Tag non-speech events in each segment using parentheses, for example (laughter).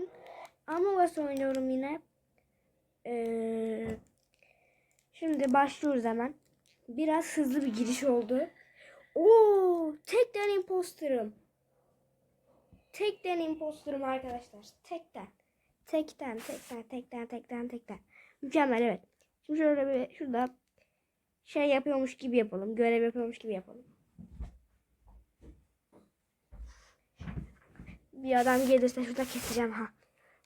Bugün Among Us oynuyorum yine. Ee, şimdi başlıyoruz hemen. Biraz hızlı bir giriş oldu. Oo, tekten imposterım. Tekten imposterım arkadaşlar. Tekten. Tekten, tekten, tekten, tekten, tekten. Mükemmel evet. Şimdi şöyle bir şurada şey yapıyormuş gibi yapalım. Görev yapıyormuş gibi yapalım. Bir adam gelirse şurada keseceğim ha.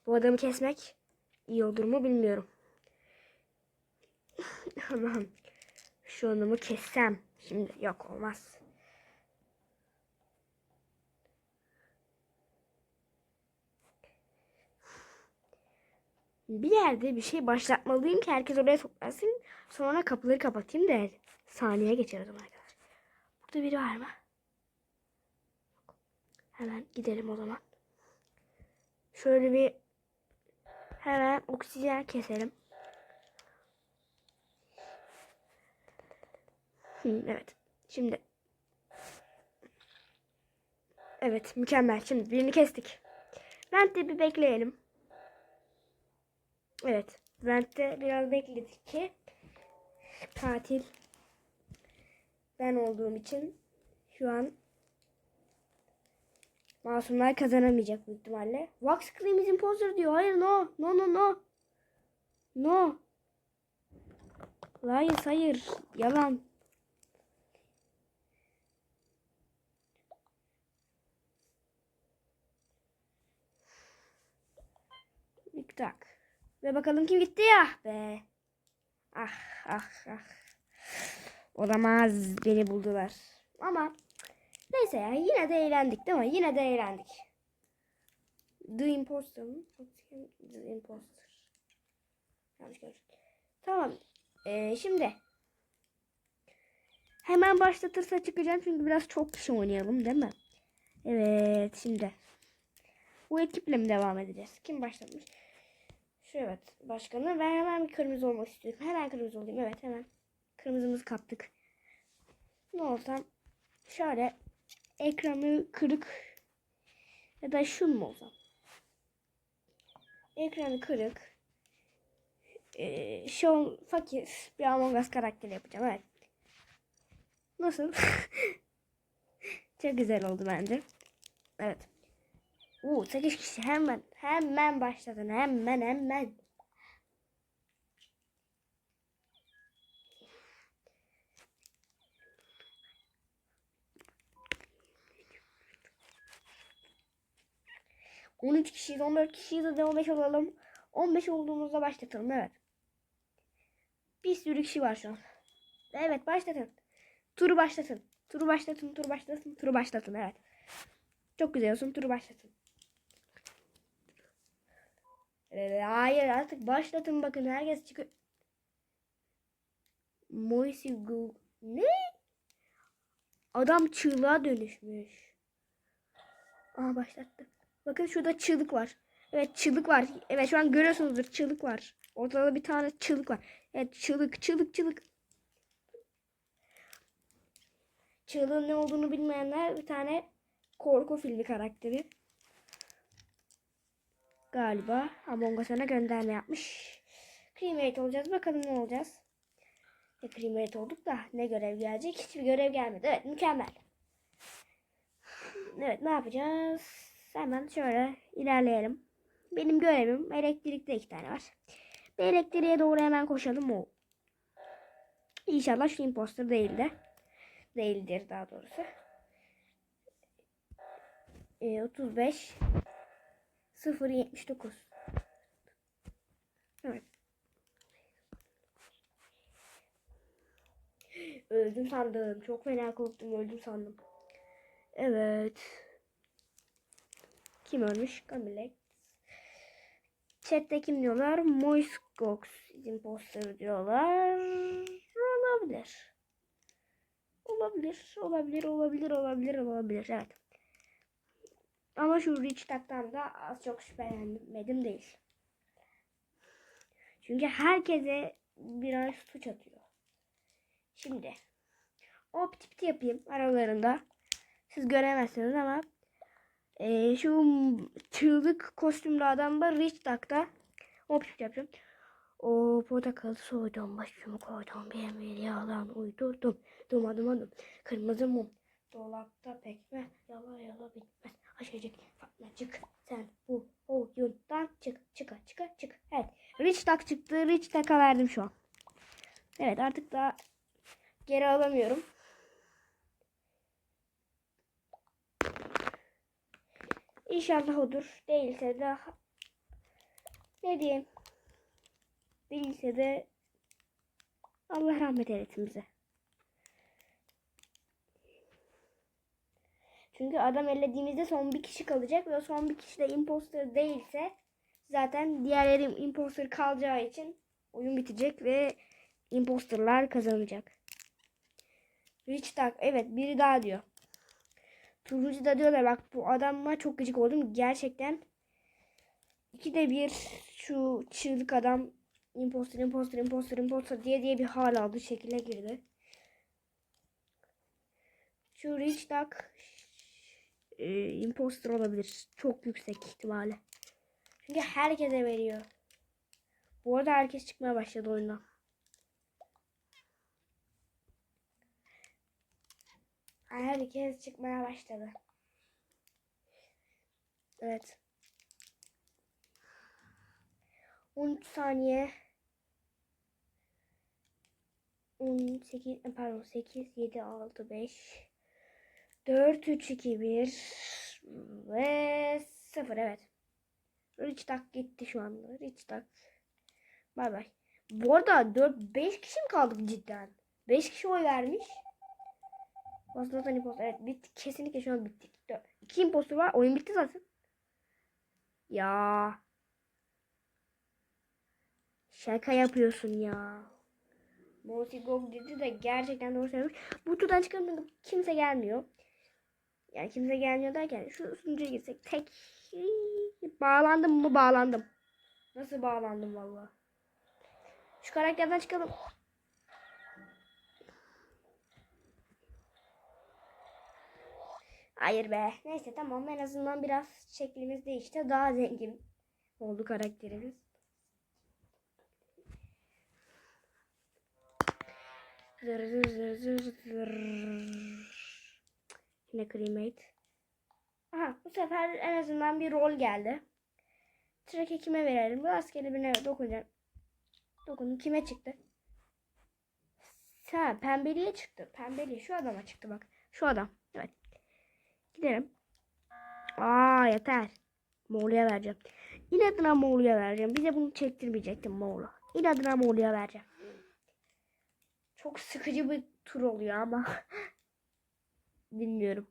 Bu adamı kesmek iyi olur mu bilmiyorum. (laughs) Aman. Şu adamı kessem. Şimdi yok olmaz. Bir yerde bir şey başlatmalıyım ki herkes oraya toplansın. Sonra kapıları kapatayım da saniye geçer o zaman arkadaşlar. Burada biri var mı? Hemen gidelim o zaman. Şöyle bir hemen oksijen keselim. Evet. Şimdi Evet mükemmel. Şimdi birini kestik. Vent'te bir bekleyelim. Evet. Vent'te biraz bekledik ki katil ben olduğum için şu an masumlar kazanamayacak büyük ihtimalle. Wax Cream is imposter diyor. Hayır no. No no no. No. Hayır hayır. Yalan. Tik tak. Ve bakalım kim gitti ya be. Ah ah ah. Olamaz beni buldular. Ama neyse ya yine de eğlendik değil mi? Yine de eğlendik. The Imposter mı? The Imposter. Yanlış gördüm. Tamam. Ee, şimdi hemen başlatırsa çıkacağım çünkü biraz çok kişi oynayalım değil mi? Evet şimdi. Bu ekiple mi devam edeceğiz? Kim başlamış? Şu evet başkanı. Ben hemen bir kırmızı olmak istiyorum. Hemen kırmızı olayım. Evet hemen. Kırmızımızı kaptık. Ne olsam şöyle ekranı kırık ya da şun mu olsam? Ekranı kırık. Ee, şu fakir bir Among Us karakteri yapacağım. Evet. Nasıl? (laughs) Çok güzel oldu bence. Evet. Oo 8 kişi hemen hemen başladın hemen hemen. On üç kişiyiz, on dört kişiyiz, hadi on beş olalım. On beş olduğumuzda başlatalım, evet. Bir sürü kişi var şu an. Evet, başlatın. Turu başlatın. Turu başlatın, turu başlatın, turu başlatın, evet. Çok güzel olsun, turu başlatın. Hayır artık başlatın bakın herkes çıkıyor. Moisigu ne? Adam çığlığa dönüşmüş. Aa başlattı. Bakın şurada çığlık var. Evet çığlık var. Evet şu an görüyorsunuzdur çığlık var. Ortada bir tane çığlık var. Evet çığlık çığlık çığlık. Çığlığın ne olduğunu bilmeyenler bir tane korku filmi karakteri galiba Among Us'a gönderme yapmış. Cremate olacağız. Bakalım ne olacağız. E, Cremate olduk da ne görev gelecek? Hiçbir görev gelmedi. Evet mükemmel. Evet ne yapacağız? Hemen şöyle ilerleyelim. Benim görevim elektrikte iki tane var. Bir elektriğe doğru hemen koşalım o. İnşallah şu imposter değil de. Değildir daha doğrusu. E, 35 0.79 Evet. Öldüm sandım. Çok fena korktum. Öldüm sandım. Evet. Kim ölmüş? Camille. Chat'te kim diyorlar? Moiskox imposter diyorlar. Olabilir. Olabilir. Olabilir. Olabilir. Olabilir. Olabilir. Evet. Ama şu Rich Duck'tan da az çok şüphelenmedim değil. Çünkü herkese birer suç atıyor. Şimdi o piti piti yapayım aralarında. Siz göremezsiniz ama Ee, şu çığlık kostümlü adam da Rich Duck'ta. Hop yapacağım. O portakalı soydum, başımı koydum, bir yalan uydurdum. Duma duma dum, kırmızı mum. Dolapta pekmez, yala yala bitmez. Aşacık Fatmacık, sen bu oyundan çık, çıka çıka çık. Evet, Rich Duck çıktı, Rich Duck'a verdim şu an. Evet, artık daha geri alamıyorum. İnşallah odur. Değilse de ne diyeyim? Değilse de Allah rahmet eylesin bize. Çünkü adam ellediğimizde son bir kişi kalacak ve son bir kişi de imposter değilse zaten diğerleri imposter kalacağı için oyun bitecek ve imposterlar kazanacak. Rich Duck evet biri daha diyor. Turuncu da diyorlar bak bu adama çok gıcık oldum. Gerçekten ikide bir şu çığlık adam imposter imposter imposter imposter diye diye bir hal aldı şekilde girdi. Şu Rich Duck e, imposter olabilir. Çok yüksek ihtimalle. Çünkü herkese veriyor. Bu arada herkes çıkmaya başladı oyundan. Herkes çıkmaya başladı. Evet. 13 saniye. 18 pardon 8 7 6 5 4 3 2 1 ve 0 evet. Rich Duck gitti şu anda. Rich Duck. Bay bay. Bu arada 4 5 kişi mi kaldık cidden? 5 kişi oy vermiş. Aslında imposter. Evet bitti. Kesinlikle şu an bittik. 2 imposter var. Oyun bitti zaten. Ya. Şaka yapıyorsun ya. Monty Gog dedi de gerçekten doğru söylemiş. Bu turdan çıkarım kimse gelmiyor. Yani kimse gelmiyor derken şu sunucuya girsek tek bağlandım mı bağlandım. Nasıl bağlandım valla. Şu karakterden çıkalım. Hayır be. Neyse tamam en azından biraz şeklimiz değişti. Daha zengin oldu karakterimiz. Zır zır. Yine cremate. Aha bu sefer en azından bir rol geldi. Track'e kime verelim? Rastgele birine dokunacağım. Dokundum. Kime çıktı? Ha pembeliğe çıktı. Pembeliğe şu adama çıktı bak. Şu adam. Evet. Gidelim. Aa yeter. Moğol'a vereceğim. İnadına Moğol'a vereceğim. Bize bunu çektirmeyecektim Moğol'a. İnadına Moğol'a vereceğim. Çok sıkıcı bir tur oluyor ama. (laughs) Bilmiyorum.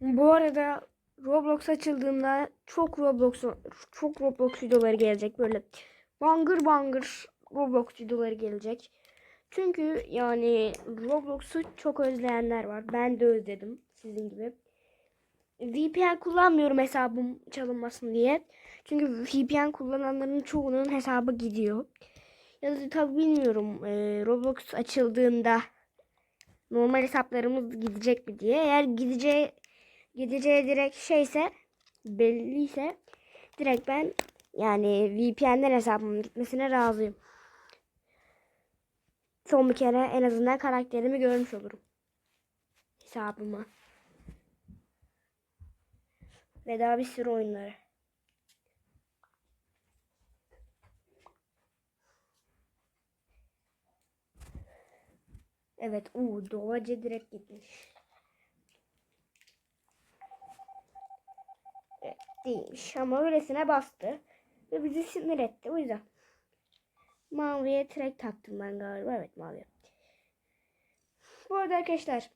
Bu arada Roblox açıldığında çok Roblox çok Roblox videoları gelecek böyle bangır bangır Roblox videoları gelecek. Çünkü yani Roblox'u çok özleyenler var. Ben de özledim sizin gibi. VPN kullanmıyorum hesabım çalınmasın diye. Çünkü VPN kullananların çoğunun hesabı gidiyor. Ya da tabi bilmiyorum e, Roblox açıldığında normal hesaplarımız gidecek mi diye. Eğer gideceği gideceği direkt şeyse belliyse direkt ben yani VPN'den hesabımın gitmesine razıyım. Son bir kere en azından karakterimi görmüş olurum. Hesabımı. Ve daha bir sürü oyunları. Evet, uuu doğacı direkt gitmiş. Evet, değilmiş ama öylesine bastı. Ve bizi sinir etti o yüzden. Maviye trek taktım ben galiba. Evet mavi. Bu arada arkadaşlar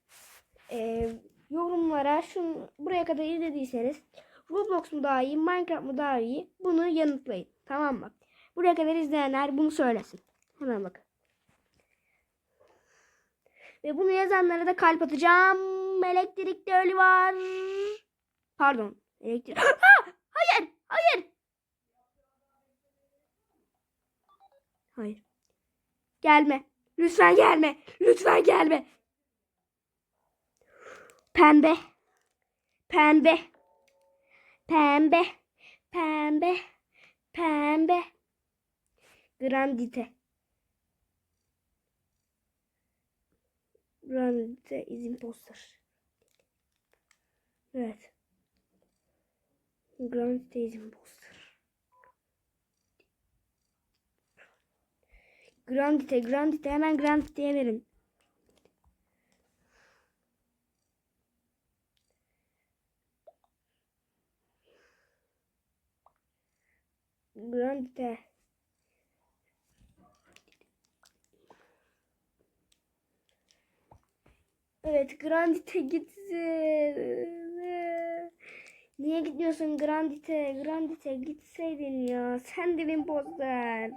e, yorumlara şunu buraya kadar izlediyseniz Roblox mu daha iyi Minecraft mu daha iyi bunu yanıtlayın. Tamam mı? Buraya kadar izleyenler bunu söylesin. Hemen bakın. Ve bunu yazanlara da kalp atacağım. Elektrikli ölü var. Pardon. Elektrik. (gasps) Ha! Hayır. Hayır. Hayır. Gelme. Lütfen gelme. Lütfen gelme. Pembe. Pembe. Pembe. Pembe. Pembe. Grandite. Grandite is imposter. Evet. Grandite is imposter. Grandite, Grandite hemen Grandite'ye verin. Grandite. Evet, Grandite gitsin. Niye gidiyorsun Grandite? Grandite gitseydin ya. Sen de imposter.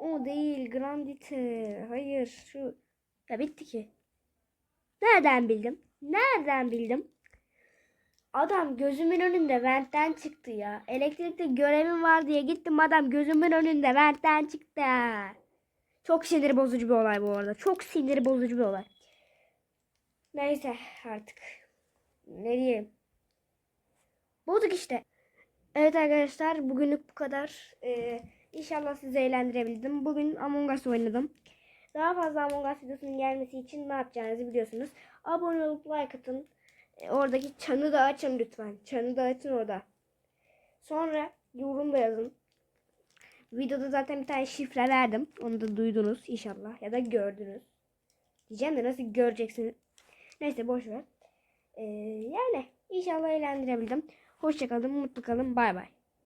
O değil Grandite. Hayır şu. Ya bitti ki. Nereden bildim? Nereden bildim? Adam gözümün önünde ventten çıktı ya. Elektrikte görevim var diye gittim adam gözümün önünde ventten çıktı. Çok sinir bozucu bir olay bu arada. Çok sinir bozucu bir olay. Neyse artık. Ne diyeyim. Bulduk işte. Evet arkadaşlar bugünlük bu kadar. Ee, inşallah sizi eğlendirebildim. Bugün Among Us oynadım. Daha fazla Among Us videosunun gelmesi için ne yapacağınızı biliyorsunuz. Abone olup like atın. Ee, oradaki çanı da açın lütfen. Çanı da açın orada. Sonra yorum da yazın. Videoda zaten bir tane şifre verdim. Onu da duydunuz inşallah. Ya da gördünüz. Diyeceğim de nasıl göreceksiniz. Neyse boş ver. Ee, yani inşallah eğlendirebildim. Hoşçakalın, mutlu kalın. Bay bay.